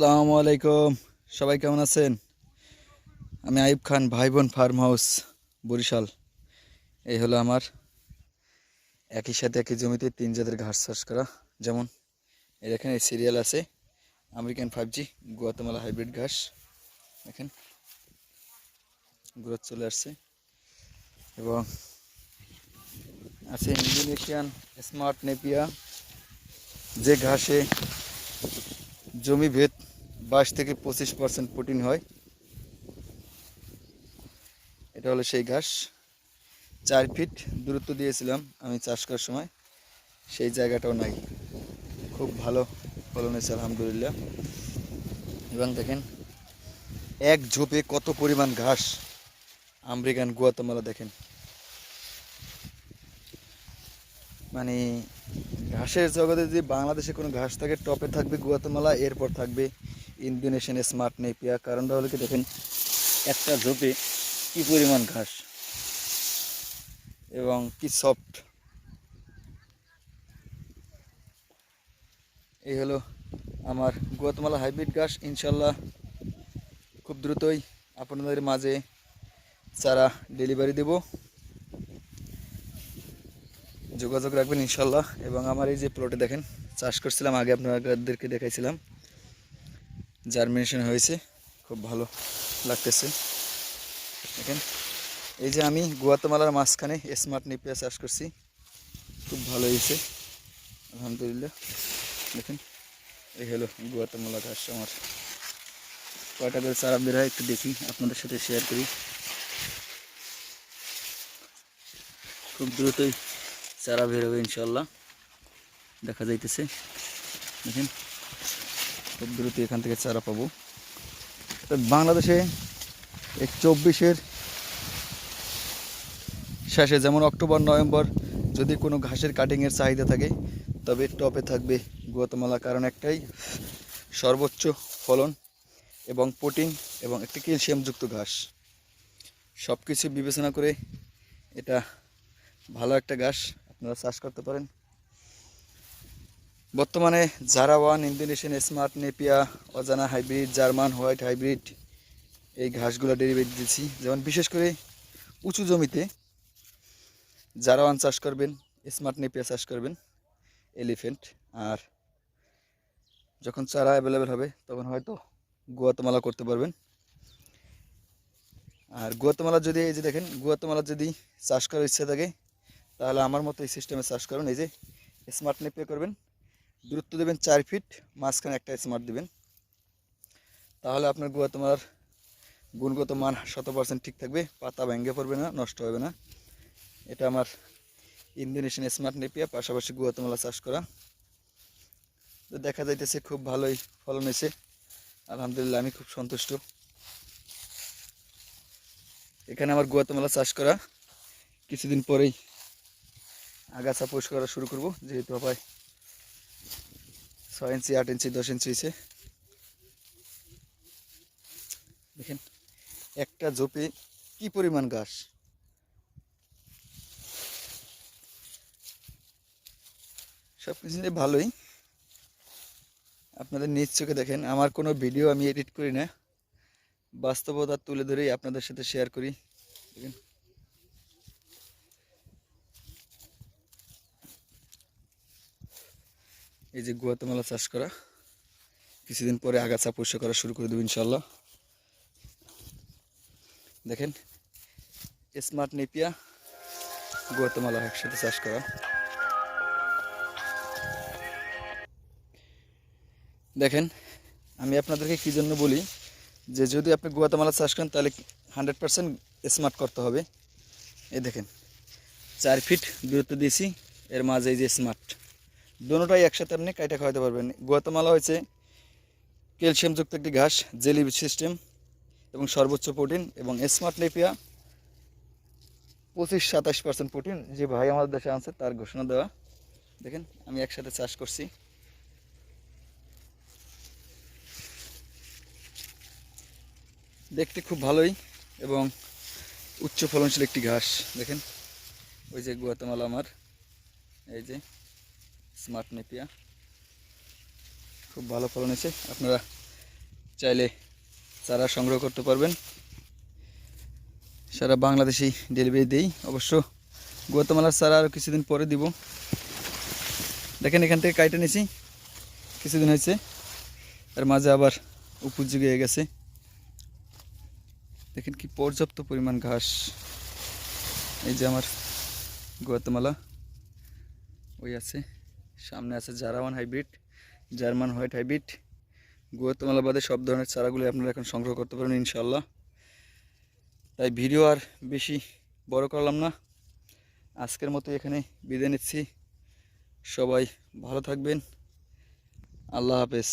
আসসালামু আলাইকুম। সবাই কেমন আছেন? আমি আইব খান ভাই বোন ফার্ম হাউস, বরিশাল। এই হলো আমার একই সাথে একই জমিতে তিন জাতের ঘাস চাষ করা। যেমন এর এখানে সিরিয়াল আছে, American five G Guatemala hybrid ঘাস। দেখেন, গ্রোথ চলে আসছে। এবং আছে ইন্দোনেশিয়ান স্মার্ট নেপিয়া। যে ঘাসে জমি ভেদ বাইশ থেকে পঁচিশ পার্সেন্ট প্রোটিন হয়। এটা হলো সেই ঘাস। চার ফিট দূরত্ব দিয়েছিলাম আমি চাষ করার সময়। সেই জায়গাটাও নাই। খুব ভালো ফলন হয়েছে, আলহামদুলিল্লাহ। এবং দেখেন, এক ঝোপে কত পরিমাণ ঘাস। আমেরিকান গুয়াতমালা দেখেন। মানে ঘাসের জগতে যদি বাংলাদেশে কোনো ঘাস থাকে, টপে থাকবে গুয়াতেমালা, এরপর থাকবে ইন্দোনেশিয়ান স্মার্ট নেপিয়া। কারণটা হলো কি দেখেন, একটা ঝোপে কি পরিমাণ ঘাস এবং কি সফট এই হলো আমার গুয়াতেমালা হাইব্রিড ঘাস। ইনশাল্লাহ খুব দ্রুতই আপনাদের মাঝে চারা ডেলিভারি দেবো। যোগাযোগ রাখবেন ইনশাল্লাহ এবং আমার এই যে প্লটে দেখেন, চাষ করছিলাম, আগে আপনাদেরকে দেখাইছিলাম। জার্মিনেশন হয়েছে। খুব ভালো লাগতেছে। দেখেন, এই যে আমি গুয়াতমালার মাঝখানে স্মার্ট নিপিয়া চাষ করছি, খুব ভালো হয়েছে। আলহামদুলিল্লাহ। দেখেন, এই হলো গুয়াতমালা ঘাস আমার। কয়টা করে চারা বের হয় একটু দেখি, আপনাদের সাথে শেয়ার করি। খুব দ্রুতই চারা বের হবে ইনশাল্লাহ দেখা যাইতেছে। দেখেন খুব দ্রুত এখান থেকে চারা পাবো। বাংলাদেশে চব্বিশের শেষে যেমন অক্টোবর, নভেম্বর যদি কোনো ঘাসের কাটিংয়ের চাহিদা থাকে, তবে টপে থাকবে গুয়াতমালা। কারণ একটাই, সর্বোচ্চ ফলন এবং প্রোটিন এবং একটি ক্যালসিয়ামযুক্ত ঘাস। সব কিছু বিবেচনা করে এটা ভালো একটা ঘাস, আপনারা চাষ করতে পারেন। বর্তমানে জারা ওয়ান ইন্দোনেশিয়ান স্মার্ট নেপিয়া অজানা হাইব্রিড জার্মান হোয়াইট হাইব্রিড এই ঘাসগুলো ডেলিভারি দিচ্ছি। যেমন বিশেষ করে উঁচু জমিতে জারা ওয়ান চাষ করবেন স্মার্ট নেপিয়া চাষ করবেন এলিফেন্ট আর যখন চারা অ্যাভেলেবেল হবে, তখন হয়তো গুয়াতমালা করতে পারবেন। আর গুয়াতমালা যদি, এই যে দেখেন, গুয়াতমালা যদি চাষ করার ইচ্ছা থাকে, তাহলে আমার মতো এই সিস্টেমে চাষ করুন। এই যে স্মার্ট নেপিয়া করবেন দূরত্ব দেবেন চার ফিট, মাঝখানে একটা স্মার্ট দেবেন। তাহলে আপনার গুয়া তোমার গুণগত মান শত পার্সেন্ট ঠিক থাকবে, পাতা ভেঙে পড়বে না, নষ্ট হবে না। এটা আমার ইন্দোনেশিয়ান স্মার্ট নেপিয়া পাশাপাশি গুয়াতমালা চাষ করা। তো দেখা যাইতেছে খুব ভালোই ফলন হয়েছে। আলহামদুলিল্লাহ, আমি খুব সন্তুষ্ট। এখানে আমার গুয়াতমালা চাষ করা। কিছুদিন পরেই আগাছা পোষ করা শুরু করব, যেহেতু আবার ছয় ইঞ্চি, আট ইঞ্চি, দশ ইঞ্চি হয়েছে দেখেন, একটা ঝোপে কি পরিমাণ ঘাস? সব কিছু নিয়ে ভালোই। আপনাদের নিজ চোখে দেখেন, আমার কোনো ভিডিও আমি এডিট করি না। বাস্তবতা তুলে ধরেই আপনাদের সাথে শেয়ার করি। দেখেন এই যে গুয়াতেমালা চাষ করা, কিছুদিন পরে আগাছা পরিষ্কার করা শুরু করে দেবো ইনশাল্লাহ দেখেন, স্মার্ট নেপিয়া গুয়াতেমালা একসাথে চাষ করা। দেখেন, আমি আপনাদেরকে কী জন্য বলি, যে যদি আপনি গুয়াতেমালা চাষ করেন, তাহলে হান্ড্রেড পারসেন্ট স্মার্ট করতে হবে। এই দেখেন, চার ফিট দূরত্ব দিয়েছি, এর মাঝে এই যে স্মার্ট। দুটোটাই একসাথে আপনি কাইটা খাওয়াতে পারবেন। গুয়াতেমালা হয়েছে ক্যালসিয়ামযুক্ত একটি ঘাস, জেলি সিস্টেম এবং সর্বোচ্চ প্রোটিন এবং স্মার্ট নেপিয়া পঁচিশ সাতাশ পার্সেন্ট প্রোটিন যে ভাই আমাদের দেশে আনছে, তার ঘোষণা দেওয়া। দেখেন, আমি একসাথে চাষ করছি। দেখতে খুব ভালোই এবং উচ্চ ফলনশীল একটি ঘাস। দেখেন, ওই যে গুয়াতেমালা আমার, এই যে। স্মার্ট নেপিয়া খুব ভালো ফলন হয়েছে। আপনারা চাইলে চারা সংগ্রহ করতে পারবেন। সারা বাংলাদেশি ডেলিভারি দেই। অবশ্য গুয়াতমালার চারা আরও কিছুদিন পরে দিব। দেখেন এখান থেকে কাইটে নিছি। কিছুদিন হয়েছে। আর মাঝে আবার উপযোগী হয়ে গেছে। দেখেন কি পর্যাপ্ত পরিমাণ ঘাস। এই যে আমার গুয়াতমালা, ওই আছে। সামনে আছে জারাওয়ান hybrid, German white hybrid. Guatemala বাদে সব ধরনের চারাগুলি আপনারা এখন সংগ্রহ করতে পারেন ইনশাল্লাহ তাই ভিডিও আর বেশি বড় করলাম না। আজকের মতো এখানে বিদায় নিচ্ছি। সবাই ভালো থাকবেন। আল্লাহ হাফেজ।